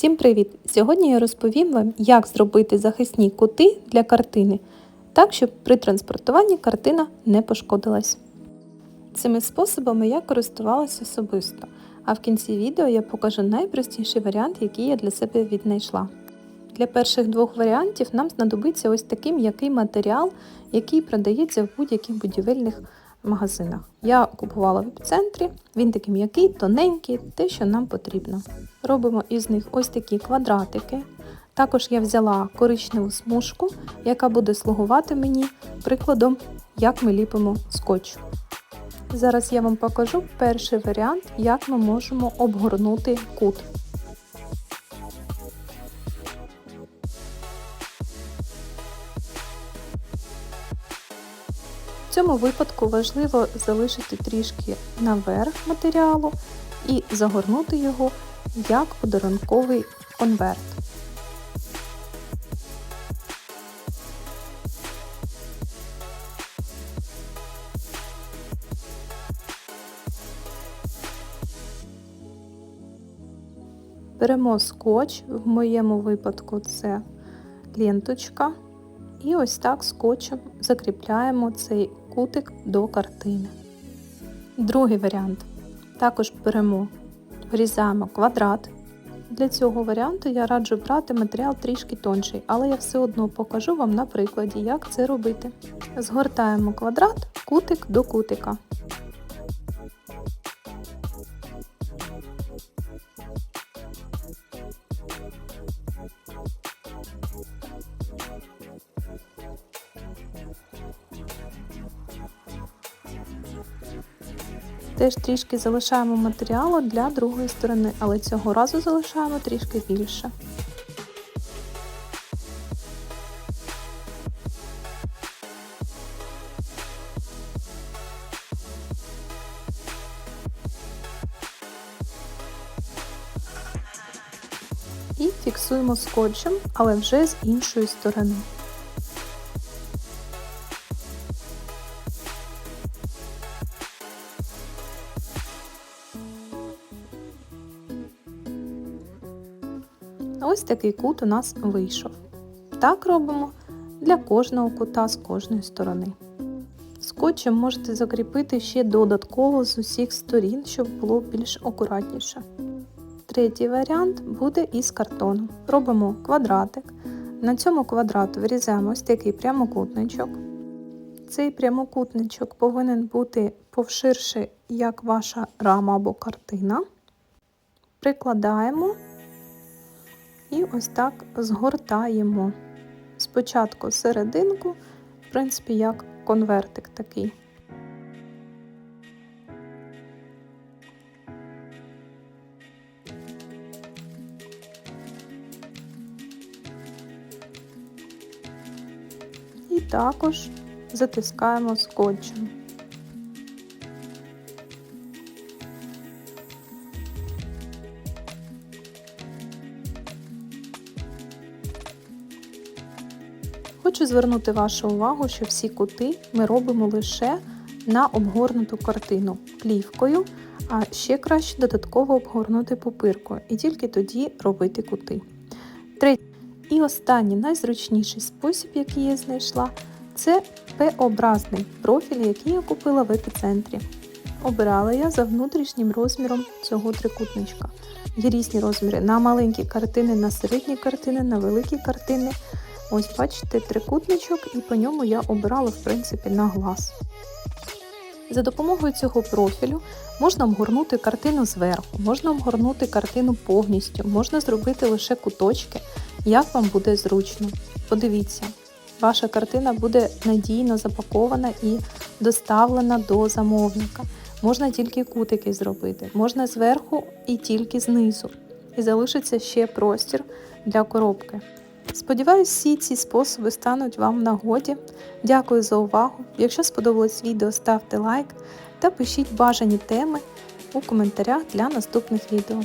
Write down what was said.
Всім привіт! Сьогодні я розповім вам, як зробити захисні кути для картини, так, щоб при транспортуванні картина не пошкодилась. Цими способами я користувалася особисто, а в кінці відео я покажу найпростіший варіант, який я для себе віднайшла. Для перших двох варіантів нам знадобиться ось такий м'який матеріал, який продається в будь-яких будівельних магазинах. Я купувала в епіцентрі, він такий м'який, тоненький, те, що нам потрібно. Робимо із них ось такі квадратики. Також я взяла коричневу смужку, яка буде слугувати мені прикладом, як ми ліпимо скотч. Зараз я вам покажу перший варіант, як ми можемо обгорнути кут. В цьому випадку важливо залишити трішки наверх матеріалу і загорнути його як подарунковий конверт. Беремо скотч, в моєму випадку це ленточка, і ось так скотчем закріпляємо цей кутик до картини. Другий варіант. Також беремо, врізаємо квадрат. Для цього варіанту я раджу брати матеріал трішки тонший, але я все одно покажу вам на прикладі, як це робити. Згортаємо квадрат, кутик до кутика. Теж трішки залишаємо матеріалу для другої сторони, але цього разу залишаємо трішки більше. І фіксуємо скотчем, але вже з іншої сторони. Ось такий кут у нас вийшов. Так робимо для кожного кута з кожної сторони. Скотчем можете закріпити ще додатково з усіх сторін, щоб було більш акуратніше. Третій варіант буде із картону. Робимо квадратик. На цьому квадрату вирізаємо ось такий прямокутничок. Цей прямокутничок повинен бути повширше, як ваша рама або картина. Прикладаємо і ось так згортаємо. Спочатку серединку, в принципі, як конвертик такий. І також затискаємо скотчем. Хочу звернути вашу увагу, що всі кути ми робимо лише на обгорнуту картину плівкою, а ще краще додатково обгорнути пупиркою і тільки тоді робити кути. Третій і останній найзручніший спосіб, який я знайшла, це П-образний профіль, який я купила в епіцентрі. Обирала я за внутрішнім розміром цього трикутничка. Є різні розміри на маленькі картини, на середні картини, на великі картини. Ось, бачите, трикутничок, і по ньому я обирала, в принципі, на глаз. За допомогою цього профілю можна обгорнути картину зверху, можна обгорнути картину повністю, можна зробити лише куточки, як вам буде зручно. Подивіться, ваша картина буде надійно запакована і доставлена до замовника. Можна тільки кутики зробити, можна зверху і тільки знизу. І залишиться ще простір для коробки. Сподіваюсь, всі ці способи стануть вам в нагоді. Дякую за увагу. Якщо сподобалось відео, ставте лайк та пишіть бажані теми у коментарях для наступних відео.